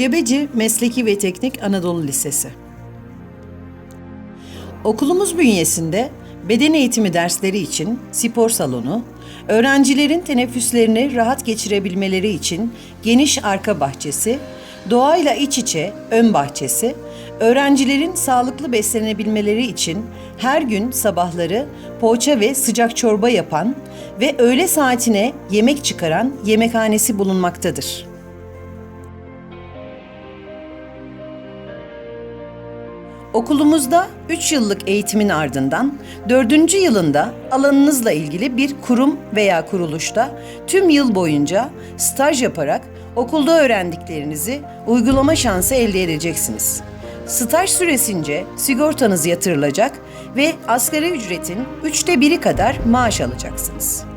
Cebeci Mesleki ve Teknik Anadolu Lisesi Okulumuz bünyesinde beden eğitimi dersleri için spor salonu, öğrencilerin teneffüslerini rahat geçirebilmeleri için geniş arka bahçesi, doğayla iç içe ön bahçesi, öğrencilerin sağlıklı beslenebilmeleri için her gün sabahları poğaça ve sıcak çorba yapan ve öğle saatine yemek çıkaran yemekhanesi bulunmaktadır. Okulumuzda 3 yıllık eğitimin ardından 4. yılında alanınızla ilgili bir kurum veya kuruluşta tüm yıl boyunca staj yaparak okulda öğrendiklerinizi uygulama şansı elde edeceksiniz. Staj süresince sigortanız yatırılacak ve asgari ücretin üçte biri kadar maaş alacaksınız.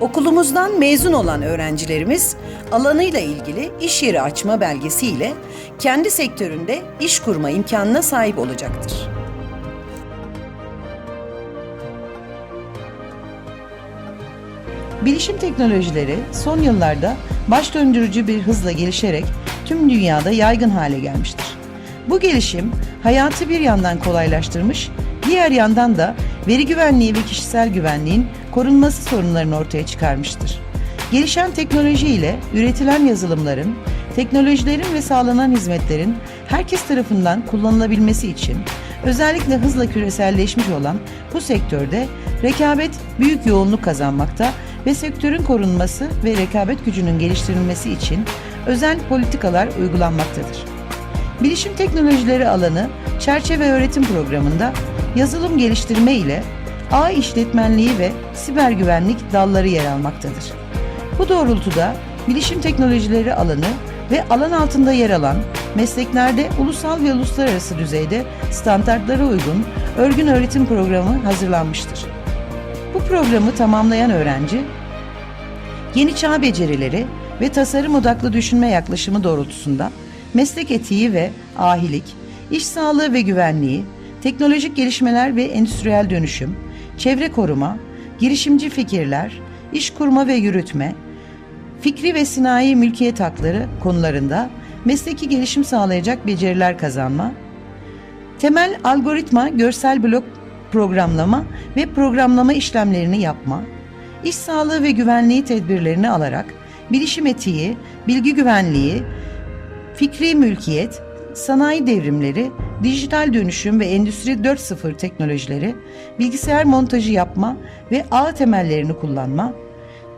Okulumuzdan mezun olan öğrencilerimiz alanıyla ilgili iş yeri açma belgesi ile kendi sektöründe iş kurma imkanına sahip olacaktır. Bilişim teknolojileri son yıllarda baş döndürücü bir hızla gelişerek tüm dünyada yaygın hale gelmiştir. Bu gelişim hayatı bir yandan kolaylaştırmış, diğer yandan da veri güvenliği ve kişisel güvenliğin korunması sorunlarını ortaya çıkarmıştır. Gelişen teknoloji ile üretilen yazılımların, teknolojilerin ve sağlanan hizmetlerin herkes tarafından kullanılabilmesi için özellikle hızla küreselleşmiş olan bu sektörde rekabet büyük yoğunluk kazanmakta ve sektörün korunması ve rekabet gücünün geliştirilmesi için özel politikalar uygulanmaktadır. Bilişim teknolojileri alanı çerçeve öğretim programında yazılım geliştirme ile ağ işletmenliği ve siber güvenlik dalları yer almaktadır. Bu doğrultuda bilişim teknolojileri alanı ve alan altında yer alan mesleklerde ulusal ve uluslararası düzeyde standartlara uygun örgün öğretim programı hazırlanmıştır. Bu programı tamamlayan öğrenci, yeni çağ becerileri ve tasarım odaklı düşünme yaklaşımı doğrultusunda meslek etiği ve ahilik, iş sağlığı ve güvenliği, teknolojik gelişmeler ve endüstriyel dönüşüm, çevre koruma, girişimci fikirler, iş kurma ve yürütme, fikri ve sinayi mülkiyet hakları konularında mesleki gelişim sağlayacak beceriler kazanma, temel algoritma, görsel blok programlama ve programlama işlemlerini yapma, iş sağlığı ve güvenliği tedbirlerini alarak bilişim etiği, bilgi güvenliği, fikri mülkiyet, sanayi devrimleri, dijital dönüşüm ve endüstri 4.0 teknolojileri, bilgisayar montajı yapma ve ağ temellerini kullanma,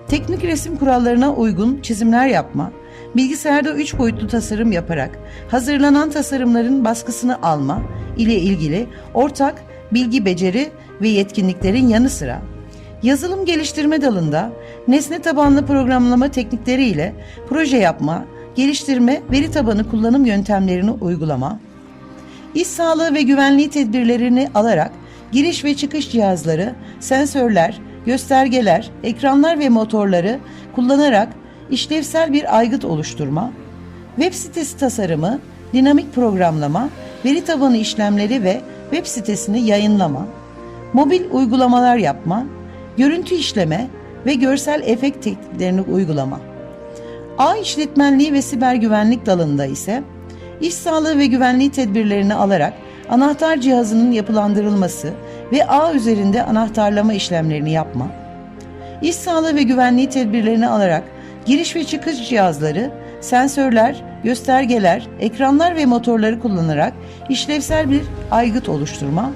teknik resim kurallarına uygun çizimler yapma, bilgisayarda 3 boyutlu tasarım yaparak hazırlanan tasarımların baskısını alma ile ilgili ortak bilgi beceri ve yetkinliklerin yanı sıra yazılım geliştirme dalında nesne tabanlı programlama teknikleriyle proje yapma, geliştirme, veri tabanı kullanım yöntemlerini uygulama, iş sağlığı ve güvenliği tedbirlerini alarak giriş ve çıkış cihazları, sensörler, göstergeler, ekranlar ve motorları kullanarak işlevsel bir aygıt oluşturma, web sitesi tasarımı, dinamik programlama, veri tabanı işlemleri ve web sitesini yayınlama, mobil uygulamalar yapma, görüntü işleme ve görsel efekt tekniklerini uygulama. Ağ işletmenliği ve siber güvenlik dalında ise iş sağlığı ve güvenliği tedbirlerini alarak anahtar cihazının yapılandırılması ve ağ üzerinde anahtarlama işlemlerini yapma, iş sağlığı ve güvenliği tedbirlerini alarak giriş ve çıkış cihazları, sensörler, göstergeler, ekranlar ve motorları kullanarak işlevsel bir aygıt oluşturma,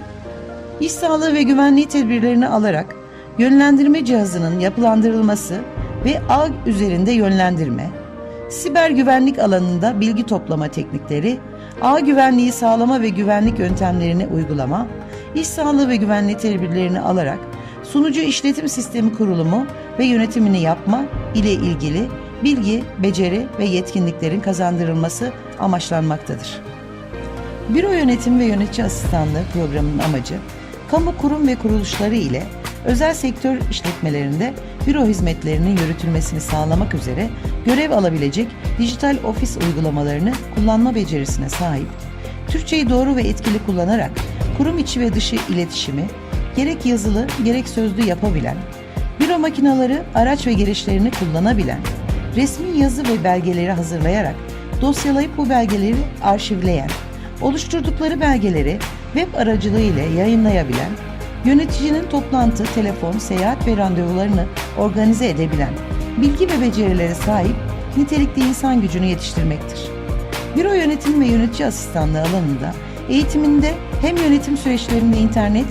iş sağlığı ve güvenliği tedbirlerini alarak yönlendirme cihazının yapılandırılması ve ağ üzerinde yönlendirme, siber güvenlik alanında bilgi toplama teknikleri, ağ güvenliği sağlama ve güvenlik yöntemlerini uygulama, iş sağlığı ve güvenliği tedbirlerini alarak sunucu işletim sistemi kurulumu ve yönetimini yapma ile ilgili bilgi, beceri ve yetkinliklerin kazandırılması amaçlanmaktadır. Büro yönetim ve yönetici asistanlığı programının amacı, kamu kurum ve kuruluşları ile özel sektör işletmelerinde büro hizmetlerinin yürütülmesini sağlamak üzere görev alabilecek dijital ofis uygulamalarını kullanma becerisine sahip, Türkçeyi doğru ve etkili kullanarak kurum içi ve dışı iletişimi gerek yazılı gerek sözlü yapabilen, büro makineleri, araç ve gereçlerini kullanabilen, resmi yazı ve belgeleri hazırlayarak dosyalayıp bu belgeleri arşivleyen, oluşturdukları belgeleri web aracılığı ile yayınlayabilen, yöneticinin toplantı, telefon, seyahat ve randevularını organize edebilen, bilgi ve becerilere sahip nitelikli insan gücünü yetiştirmektir. Büro yönetim ve yönetici asistanlığı alanında eğitiminde hem yönetim süreçlerinde internet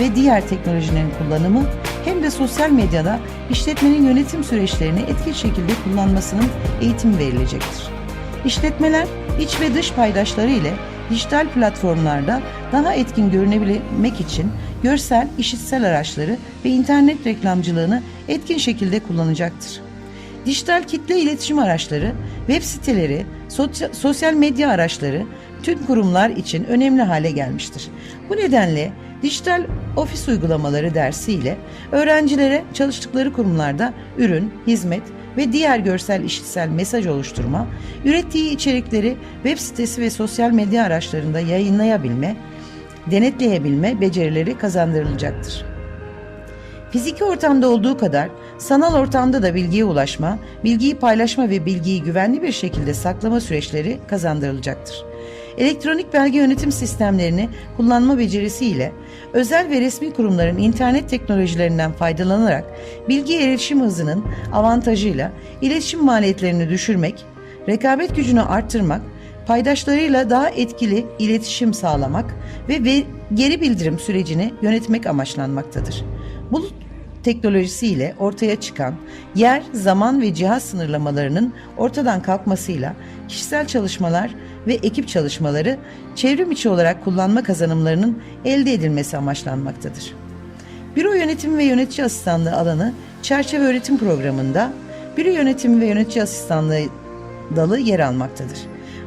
ve diğer teknolojilerin kullanımı hem de sosyal medyada işletmenin yönetim süreçlerini etkili şekilde kullanmasının eğitimi verilecektir. İşletmeler iç ve dış paydaşları ile dijital platformlarda daha etkin görünebilmek için görsel, işitsel araçları ve internet reklamcılığını etkin şekilde kullanacaktır. Dijital kitle iletişim araçları, web siteleri, sosy- sosyal medya araçları tüm kurumlar için önemli hale gelmiştir. Bu nedenle dijital ofis uygulamaları dersiyle öğrencilere çalıştıkları kurumlarda ürün, hizmet ve diğer görsel işitsel mesaj oluşturma, ürettiği içerikleri web sitesi ve sosyal medya araçlarında yayınlayabilme, denetleyebilme becerileri kazandırılacaktır. Fiziki ortamda olduğu kadar sanal ortamda da bilgiye ulaşma, bilgiyi paylaşma ve bilgiyi güvenli bir şekilde saklama süreçleri kazandırılacaktır. Elektronik belge yönetim sistemlerini kullanma becerisiyle özel ve resmi kurumların internet teknolojilerinden faydalanarak bilgi erişim hızının avantajıyla iletişim maliyetlerini düşürmek, rekabet gücünü arttırmak, paydaşlarıyla daha etkili iletişim sağlamak ve geri bildirim sürecini yönetmek amaçlanmaktadır. Bulut teknolojisiyle ortaya çıkan yer, zaman ve cihaz sınırlamalarının ortadan kalkmasıyla kişisel çalışmalar ve ekip çalışmaları çevrim içi olarak kullanma kazanımlarının elde edilmesi amaçlanmaktadır. Büro yönetimi ve yönetici asistanlığı alanı çerçeve öğretim programında büro yönetimi ve yönetici asistanlığı dalı yer almaktadır.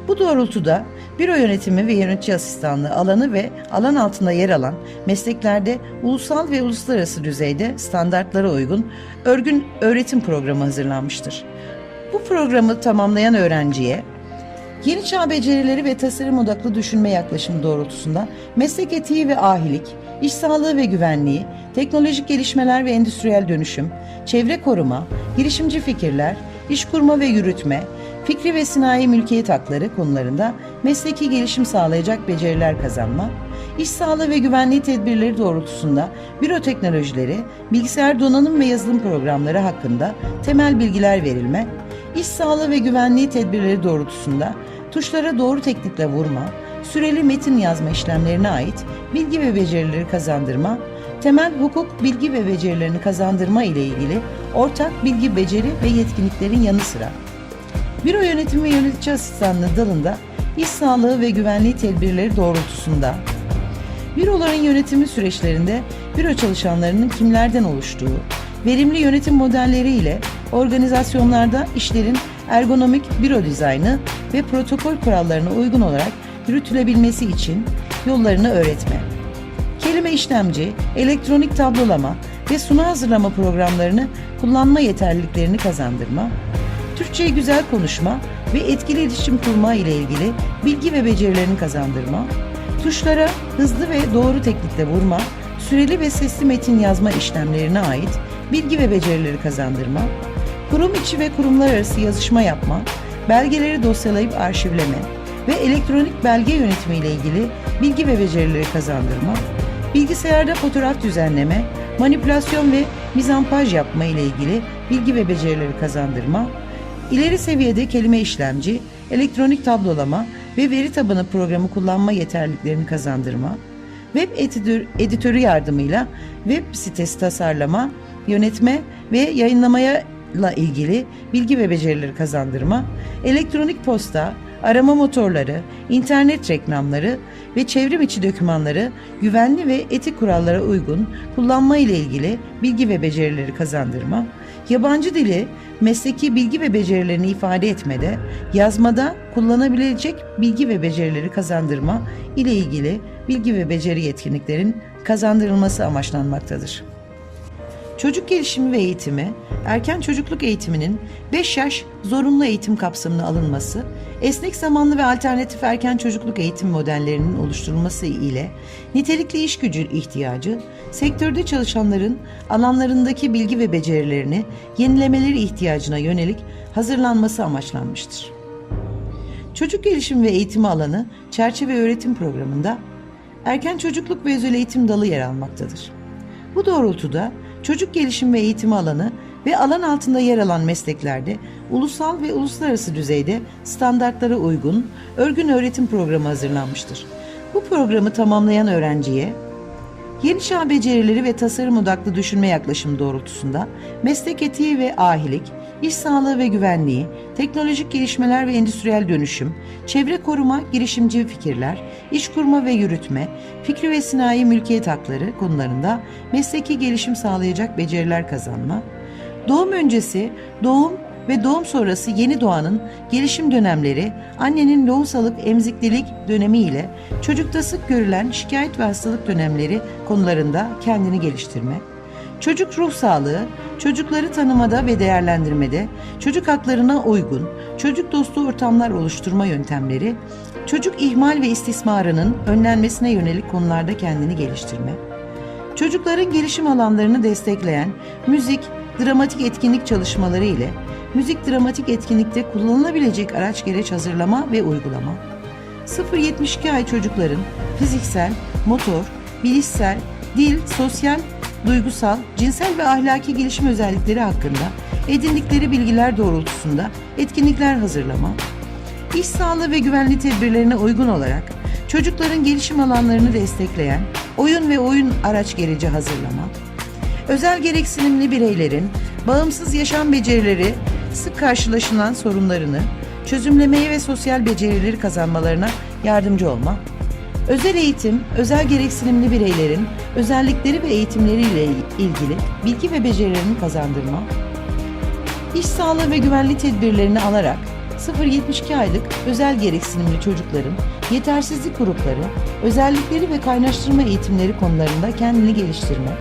Bu doğrultuda büro yönetimi ve yönetici asistanlığı alanı ve alan altında yer alan mesleklerde ulusal ve uluslararası düzeyde standartlara uygun örgün öğretim programı hazırlanmıştır. Bu programı tamamlayan öğrenciye Yeni çağ becerileri ve tasarım odaklı düşünme yaklaşımı doğrultusunda meslek etiği ve ahilik, iş sağlığı ve güvenliği, teknolojik gelişmeler ve endüstriyel dönüşüm, çevre koruma, girişimci fikirler, iş kurma ve yürütme, fikri ve sinayi mülkiyet hakları konularında mesleki gelişim sağlayacak beceriler kazanma, iş sağlığı ve güvenliği tedbirleri doğrultusunda büro teknolojileri, bilgisayar donanım ve yazılım programları hakkında temel bilgiler verilme, iş sağlığı ve güvenliği tedbirleri doğrultusunda tuşlara doğru teknikle vurma, süreli metin yazma işlemlerine ait bilgi ve becerileri kazandırma, temel hukuk bilgi ve becerilerini kazandırma ile ilgili ortak bilgi beceri ve yetkinliklerin yanı sıra Büro yönetimi ve yönetici asistanlığı dalında iş sağlığı ve güvenliği tedbirleri doğrultusunda Büroların yönetimi süreçlerinde büro çalışanlarının kimlerden oluştuğu, verimli yönetim modelleri ile organizasyonlarda işlerin ergonomik büro dizaynı ve protokol kurallarına uygun olarak yürütülebilmesi için yollarını öğretme. Kelime işlemci, elektronik tablolama ve sunu hazırlama programlarını kullanma yeterliliklerini kazandırma, Türkçeyi güzel konuşma ve etkili iletişim kurma ile ilgili bilgi ve becerilerini kazandırma, tuşlara hızlı ve doğru teknikle vurma, süreli ve sesli metin yazma işlemlerine ait bilgi ve becerileri kazandırma, kurum içi ve kurumlar arası yazışma yapma, belgeleri dosyalayıp arşivleme ve elektronik belge yönetimi ile ilgili bilgi ve becerileri kazandırma, bilgisayarda fotoğraf düzenleme, manipülasyon ve mizampaj yapma ile ilgili bilgi ve becerileri kazandırma, ileri seviyede kelime işlemci, elektronik tablolama ve veri tabanı programı kullanma yeterliliklerini kazandırma, web editör, editörü yardımıyla web sitesi tasarlama, yönetme ve yayınlamaya ile ilgili bilgi ve becerileri kazandırma, elektronik posta, arama motorları, internet reklamları ve çevrim içi dokümanları güvenli ve etik kurallara uygun kullanma ile ilgili bilgi ve becerileri kazandırma, yabancı dili mesleki bilgi ve becerilerini ifade etmede, yazmada kullanabilecek bilgi ve becerileri kazandırma ile ilgili bilgi ve beceri yetkinliklerin kazandırılması amaçlanmaktadır. Çocuk gelişimi ve eğitimi, erken çocukluk eğitiminin 5 yaş zorunlu eğitim kapsamına alınması, esnek zamanlı ve alternatif erken çocukluk eğitim modellerinin oluşturulması ile nitelikli iş gücü ihtiyacı, sektörde çalışanların alanlarındaki bilgi ve becerilerini yenilemeleri ihtiyacına yönelik hazırlanması amaçlanmıştır. Çocuk gelişimi ve eğitimi alanı çerçeve öğretim programında erken çocukluk ve özel eğitim dalı yer almaktadır. Bu doğrultuda çocuk gelişimi ve eğitimi alanı ve alan altında yer alan mesleklerde ulusal ve uluslararası düzeyde standartlara uygun örgün öğretim programı hazırlanmıştır. Bu programı tamamlayan öğrenciye Yeni çağ becerileri ve tasarım odaklı düşünme yaklaşımı doğrultusunda meslek etiği ve ahilik, iş sağlığı ve güvenliği, teknolojik gelişmeler ve endüstriyel dönüşüm, çevre koruma, girişimci fikirler, iş kurma ve yürütme, fikri ve sinayi mülkiyet hakları konularında mesleki gelişim sağlayacak beceriler kazanma, doğum öncesi, doğum ve doğum sonrası yeni doğanın gelişim dönemleri, annenin lohusalık emziklilik dönemi ile çocukta sık görülen şikayet ve hastalık dönemleri konularında kendini geliştirme, çocuk ruh sağlığı, çocukları tanımada ve değerlendirmede, çocuk haklarına uygun, çocuk dostu ortamlar oluşturma yöntemleri, çocuk ihmal ve istismarının önlenmesine yönelik konularda kendini geliştirme, Çocukların gelişim alanlarını destekleyen müzik, dramatik etkinlik çalışmaları ile müzik dramatik etkinlikte kullanılabilecek araç gereç hazırlama ve uygulama. 0-72 ay çocukların fiziksel, motor, bilişsel, dil, sosyal, duygusal, cinsel ve ahlaki gelişim özellikleri hakkında edindikleri bilgiler doğrultusunda etkinlikler hazırlama, İş sağlığı ve güvenli tedbirlerine uygun olarak çocukların gelişim alanlarını destekleyen oyun ve oyun araç gereci hazırlama, özel gereksinimli bireylerin bağımsız yaşam becerileri sık karşılaşılan sorunlarını çözümlemeye ve sosyal becerileri kazanmalarına yardımcı olma, özel eğitim, özel gereksinimli bireylerin özellikleri ve eğitimleriyle ilgili bilgi ve becerilerini kazandırma, İş sağlığı ve güvenlik tedbirlerini alarak 0-72 aylık özel gereksinimli çocukların yetersizlik grupları, özellikleri ve kaynaştırma eğitimleri konularında kendini geliştirme,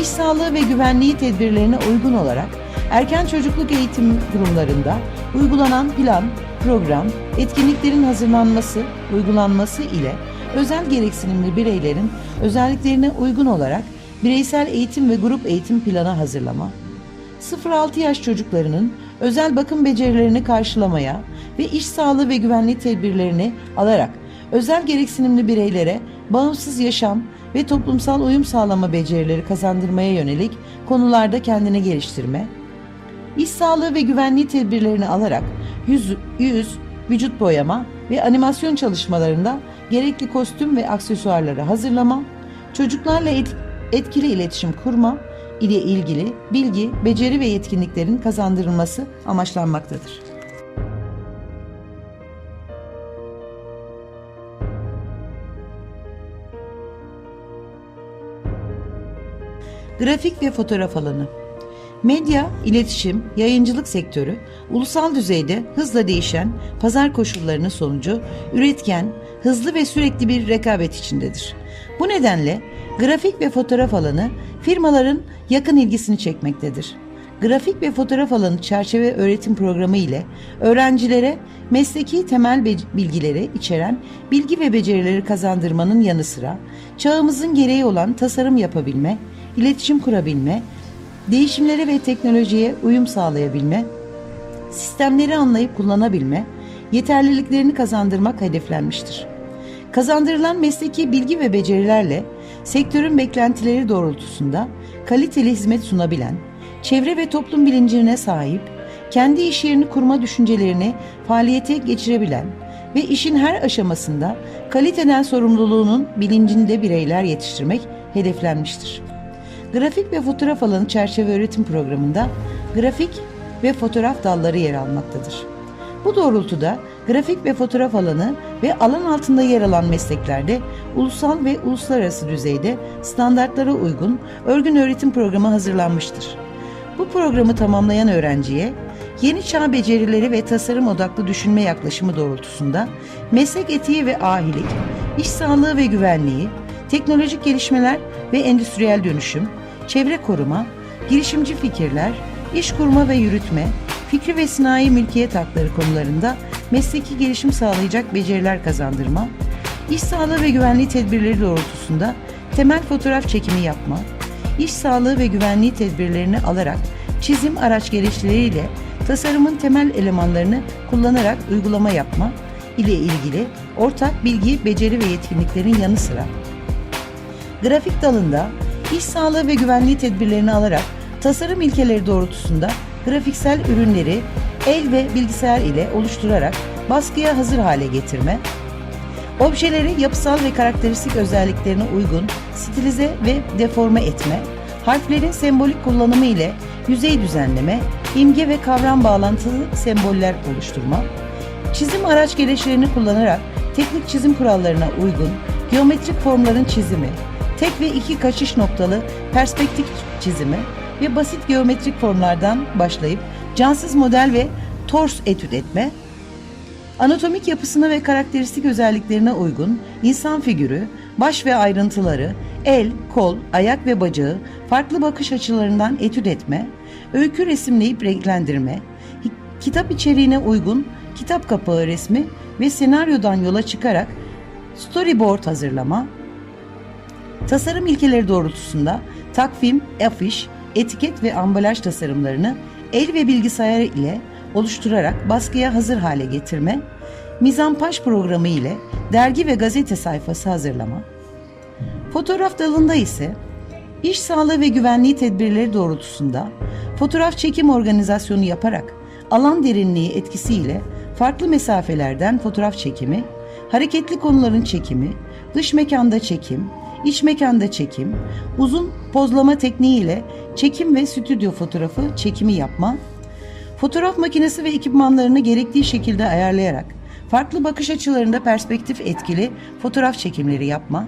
iş sağlığı ve güvenliği tedbirlerine uygun olarak erken çocukluk eğitim kurumlarında uygulanan plan, program, etkinliklerin hazırlanması, uygulanması ile özel gereksinimli bireylerin özelliklerine uygun olarak bireysel eğitim ve grup eğitim planı hazırlama, 0-6 yaş çocuklarının özel bakım becerilerini karşılamaya ve iş sağlığı ve güvenlik tedbirlerini alarak özel gereksinimli bireylere bağımsız yaşam ve toplumsal uyum sağlama becerileri kazandırmaya yönelik konularda kendini geliştirme, iş sağlığı ve güvenliği tedbirlerini alarak yüz, yüz, vücut boyama ve animasyon çalışmalarında gerekli kostüm ve aksesuarları hazırlama, çocuklarla et- etkili iletişim kurma ile ilgili bilgi, beceri ve yetkinliklerin kazandırılması amaçlanmaktadır. Grafik ve fotoğraf alanı Medya, iletişim, yayıncılık sektörü ulusal düzeyde hızla değişen pazar koşullarının sonucu üretken, hızlı ve sürekli bir rekabet içindedir. Bu nedenle grafik ve fotoğraf alanı firmaların yakın ilgisini çekmektedir. Grafik ve fotoğraf alanı çerçeve öğretim programı ile öğrencilere mesleki temel bilgileri içeren bilgi ve becerileri kazandırmanın yanı sıra çağımızın gereği olan tasarım yapabilme, iletişim kurabilme, değişimlere ve teknolojiye uyum sağlayabilme, sistemleri anlayıp kullanabilme, yeterliliklerini kazandırmak hedeflenmiştir. Kazandırılan mesleki bilgi ve becerilerle sektörün beklentileri doğrultusunda kaliteli hizmet sunabilen, çevre ve toplum bilincine sahip, kendi iş yerini kurma düşüncelerini faaliyete geçirebilen ve işin her aşamasında kaliteden sorumluluğunun bilincinde bireyler yetiştirmek hedeflenmiştir. Grafik ve fotoğraf alanı çerçeve öğretim programında grafik ve fotoğraf dalları yer almaktadır. Bu doğrultuda grafik ve fotoğraf alanı ve alan altında yer alan mesleklerde ulusal ve uluslararası düzeyde standartlara uygun örgün öğretim programı hazırlanmıştır. Bu programı tamamlayan öğrenciye yeni çağ becerileri ve tasarım odaklı düşünme yaklaşımı doğrultusunda meslek etiği ve ahilik, iş sağlığı ve güvenliği, teknolojik gelişmeler ve endüstriyel dönüşüm, çevre koruma, girişimci fikirler, iş kurma ve yürütme, fikri ve sinayi mülkiyet hakları konularında mesleki gelişim sağlayacak beceriler kazandırma, iş sağlığı ve güvenliği tedbirleri doğrultusunda temel fotoğraf çekimi yapma, iş sağlığı ve güvenliği tedbirlerini alarak çizim araç gereçleriyle tasarımın temel elemanlarını kullanarak uygulama yapma ile ilgili ortak bilgi, beceri ve yetkinliklerin yanı sıra grafik dalında iş sağlığı ve güvenliği tedbirlerini alarak tasarım ilkeleri doğrultusunda grafiksel ürünleri el ve bilgisayar ile oluşturarak baskıya hazır hale getirme, objeleri yapısal ve karakteristik özelliklerine uygun stilize ve deforme etme, harflerin sembolik kullanımı ile yüzey düzenleme, imge ve kavram bağlantılı semboller oluşturma, çizim araç gereçlerini kullanarak teknik çizim kurallarına uygun geometrik formların çizimi, tek ve iki kaçış noktalı perspektif çizimi ve basit geometrik formlardan başlayıp cansız model ve tors etüt etme, anatomik yapısına ve karakteristik özelliklerine uygun insan figürü, baş ve ayrıntıları, el, kol, ayak ve bacağı farklı bakış açılarından etüt etme, öykü resimleyip renklendirme, kitap içeriğine uygun kitap kapağı resmi ve senaryodan yola çıkarak storyboard hazırlama, Tasarım ilkeleri doğrultusunda takvim, afiş, etiket ve ambalaj tasarımlarını el ve bilgisayar ile oluşturarak baskıya hazır hale getirme, mizampaş programı ile dergi ve gazete sayfası hazırlama. Fotoğraf dalında ise iş sağlığı ve güvenliği tedbirleri doğrultusunda fotoğraf çekim organizasyonu yaparak alan derinliği etkisiyle farklı mesafelerden fotoğraf çekimi, hareketli konuların çekimi, dış mekanda çekim, iç mekanda çekim, uzun pozlama tekniğiyle çekim ve stüdyo fotoğrafı çekimi yapma, fotoğraf makinesi ve ekipmanlarını gerektiği şekilde ayarlayarak farklı bakış açılarında perspektif etkili fotoğraf çekimleri yapma,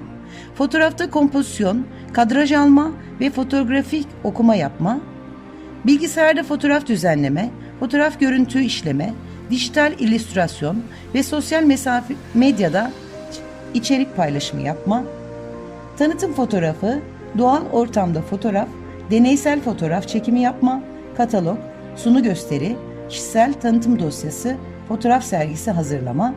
fotoğrafta kompozisyon, kadraj alma ve fotoğrafik okuma yapma, bilgisayarda fotoğraf düzenleme, fotoğraf görüntü işleme, dijital illüstrasyon ve sosyal mesafe medyada içerik paylaşımı yapma, tanıtım fotoğrafı, doğal ortamda fotoğraf, deneysel fotoğraf çekimi yapma, katalog, sunu gösteri, kişisel tanıtım dosyası, fotoğraf sergisi hazırlama,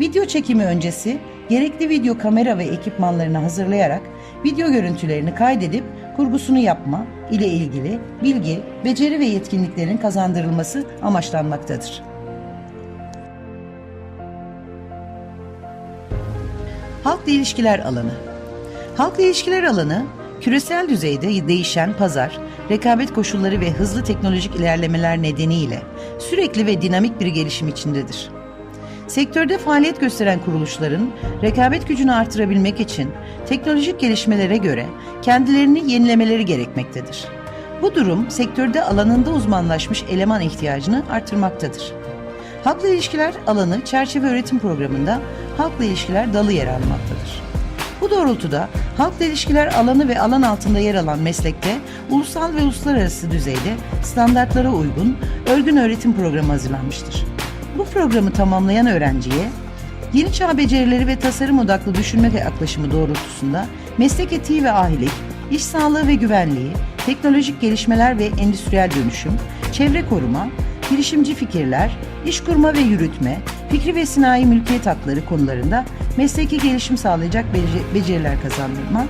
video çekimi öncesi gerekli video kamera ve ekipmanlarını hazırlayarak video görüntülerini kaydedip kurgusunu yapma ile ilgili bilgi, beceri ve yetkinliklerin kazandırılması amaçlanmaktadır. Halkla ilişkiler alanı Halkla ilişkiler alanı, küresel düzeyde değişen pazar, rekabet koşulları ve hızlı teknolojik ilerlemeler nedeniyle sürekli ve dinamik bir gelişim içindedir. Sektörde faaliyet gösteren kuruluşların rekabet gücünü artırabilmek için teknolojik gelişmelere göre kendilerini yenilemeleri gerekmektedir. Bu durum sektörde alanında uzmanlaşmış eleman ihtiyacını artırmaktadır. Halkla ilişkiler alanı çerçeve öğretim programında halkla ilişkiler dalı yer almaktadır. Bu doğrultuda halkla ilişkiler alanı ve alan altında yer alan meslekte ulusal ve uluslararası düzeyde standartlara uygun örgün öğretim programı hazırlanmıştır. Bu programı tamamlayan öğrenciye yeni çağ becerileri ve tasarım odaklı düşünme yaklaşımı doğrultusunda meslek etiği ve ahilik, iş sağlığı ve güvenliği, teknolojik gelişmeler ve endüstriyel dönüşüm, çevre koruma, girişimci fikirler, iş kurma ve yürütme, fikri ve sinayi mülkiyet hakları konularında mesleki gelişim sağlayacak bece- beceriler kazandırma,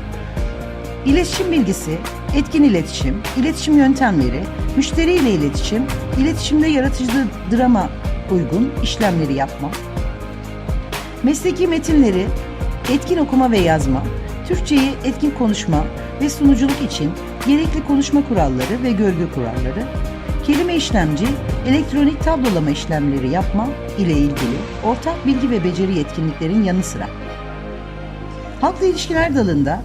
iletişim bilgisi, etkin iletişim, iletişim yöntemleri, müşteriyle iletişim, iletişimde yaratıcı drama uygun işlemleri yapma, mesleki metinleri etkin okuma ve yazma, Türkçeyi etkin konuşma ve sunuculuk için gerekli konuşma kuralları ve görgü kuralları, kelime işlemci, elektronik tablolama işlemleri yapma ile ilgili ortak bilgi ve beceri yetkinliklerin yanı sıra. Halkla ilişkiler dalında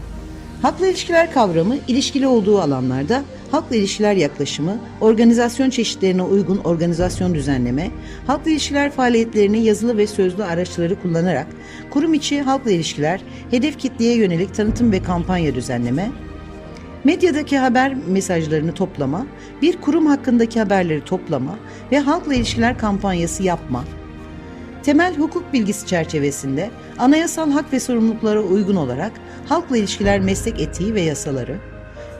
halkla ilişkiler kavramı ilişkili olduğu alanlarda halkla ilişkiler yaklaşımı, organizasyon çeşitlerine uygun organizasyon düzenleme, halkla ilişkiler faaliyetlerini yazılı ve sözlü araçları kullanarak kurum içi halkla ilişkiler, hedef kitleye yönelik tanıtım ve kampanya düzenleme, medyadaki haber mesajlarını toplama, bir kurum hakkındaki haberleri toplama ve halkla ilişkiler kampanyası yapma, temel hukuk bilgisi çerçevesinde anayasal hak ve sorumluluklara uygun olarak halkla ilişkiler meslek etiği ve yasaları,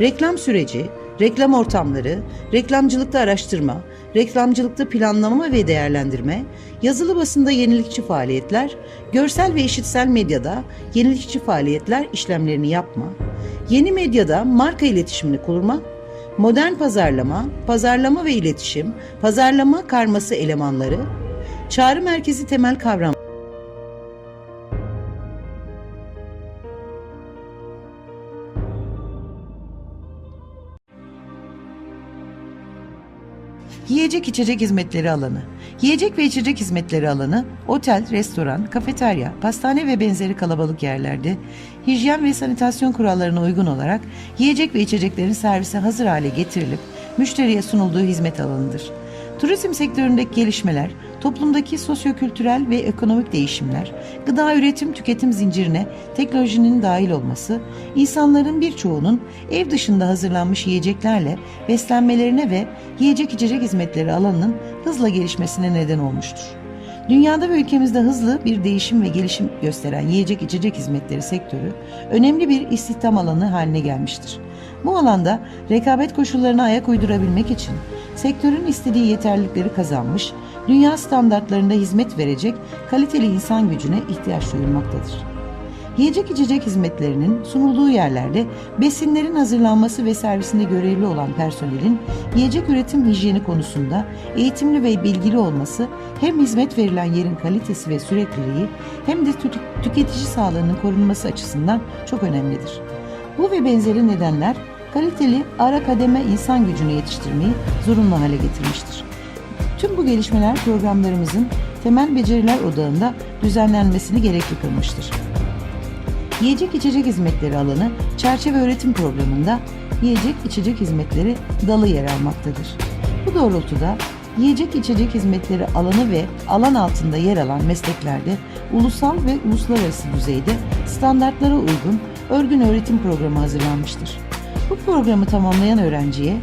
reklam süreci, reklam ortamları, reklamcılıkta araştırma, reklamcılıkta planlama ve değerlendirme, yazılı basında yenilikçi faaliyetler, görsel ve işitsel medyada yenilikçi faaliyetler işlemlerini yapma, yeni medyada marka iletişimini kurma, modern pazarlama, pazarlama ve iletişim, pazarlama karması elemanları, çağrı merkezi temel kavram Yiyecek içecek hizmetleri alanı. Yiyecek ve içecek hizmetleri alanı, otel, restoran, kafeterya, pastane ve benzeri kalabalık yerlerde hijyen ve sanitasyon kurallarına uygun olarak yiyecek ve içeceklerin servise hazır hale getirilip müşteriye sunulduğu hizmet alanıdır. Turizm sektöründeki gelişmeler, toplumdaki sosyokültürel ve ekonomik değişimler, gıda üretim tüketim zincirine teknolojinin dahil olması, insanların birçoğunun ev dışında hazırlanmış yiyeceklerle beslenmelerine ve yiyecek içecek hizmetleri alanının hızla gelişmesine neden olmuştur. Dünyada ve ülkemizde hızlı bir değişim ve gelişim gösteren yiyecek içecek hizmetleri sektörü önemli bir istihdam alanı haline gelmiştir. Bu alanda rekabet koşullarına ayak uydurabilmek için sektörün istediği yeterlilikleri kazanmış, dünya standartlarında hizmet verecek kaliteli insan gücüne ihtiyaç duyulmaktadır. Yiyecek içecek hizmetlerinin sunulduğu yerlerde besinlerin hazırlanması ve servisinde görevli olan personelin yiyecek üretim hijyeni konusunda eğitimli ve bilgili olması hem hizmet verilen yerin kalitesi ve sürekliliği hem de tü- tüketici sağlığının korunması açısından çok önemlidir. Bu ve benzeri nedenler kaliteli ara kademe insan gücünü yetiştirmeyi zorunlu hale getirmiştir. Tüm bu gelişmeler programlarımızın temel beceriler odağında düzenlenmesini gerekli kılmıştır. Yiyecek içecek hizmetleri alanı çerçeve öğretim programında yiyecek içecek hizmetleri dalı yer almaktadır. Bu doğrultuda yiyecek içecek hizmetleri alanı ve alan altında yer alan mesleklerde ulusal ve uluslararası düzeyde standartlara uygun örgün öğretim programı hazırlanmıştır. Bu programı tamamlayan öğrenciye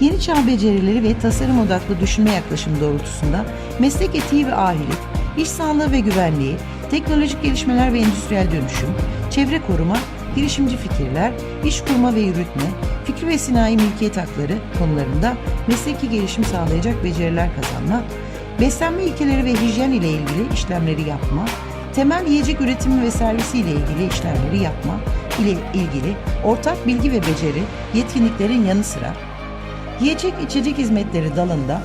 Yeni çağ becerileri ve tasarım odaklı düşünme yaklaşımı doğrultusunda meslek etiği ve ahiret, iş sağlığı ve güvenliği, teknolojik gelişmeler ve endüstriyel dönüşüm, çevre koruma, girişimci fikirler, iş kurma ve yürütme, fikri ve sinayi mülkiyet hakları konularında mesleki gelişim sağlayacak beceriler kazanma, beslenme ilkeleri ve hijyen ile ilgili işlemleri yapma, temel yiyecek üretimi ve servisi ile ilgili işlemleri yapma ile ilgili ortak bilgi ve beceri yetkinliklerin yanı sıra Yiyecek içecek hizmetleri dalında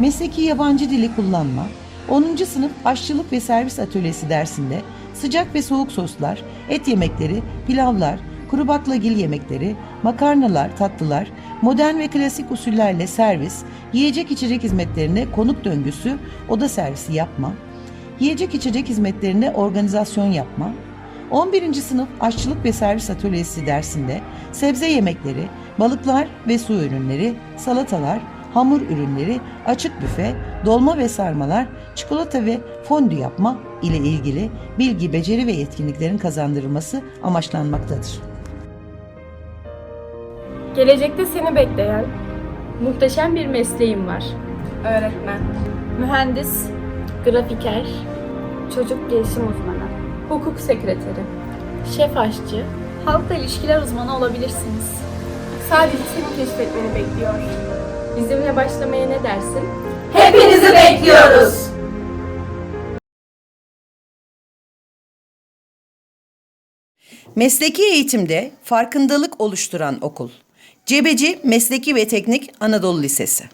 mesleki yabancı dili kullanma, 10. sınıf aşçılık ve servis atölyesi dersinde sıcak ve soğuk soslar, et yemekleri, pilavlar, kuru baklagil yemekleri, makarnalar, tatlılar, modern ve klasik usullerle servis, yiyecek içecek hizmetlerine konuk döngüsü, oda servisi yapma, yiyecek içecek hizmetlerine organizasyon yapma, 11. sınıf aşçılık ve servis atölyesi dersinde sebze yemekleri, balıklar ve su ürünleri, salatalar, hamur ürünleri, açık büfe, dolma ve sarmalar, çikolata ve fondü yapma ile ilgili bilgi, beceri ve yetkinliklerin kazandırılması amaçlanmaktadır. Gelecekte seni bekleyen Muhteşem bir mesleğim var. öğretmen, Mühendis, grafiker, çocuk gelişim uzmanı, hukuk sekreteri, şef aşçı, halkla ilişkiler uzmanı olabilirsiniz. sadece seni keşfetmeni bekliyor. Bizimle başlamaya ne dersin? Hepinizi bekliyoruz. Mesleki eğitimde farkındalık oluşturan okul. Cebeci Mesleki ve Teknik Anadolu Lisesi.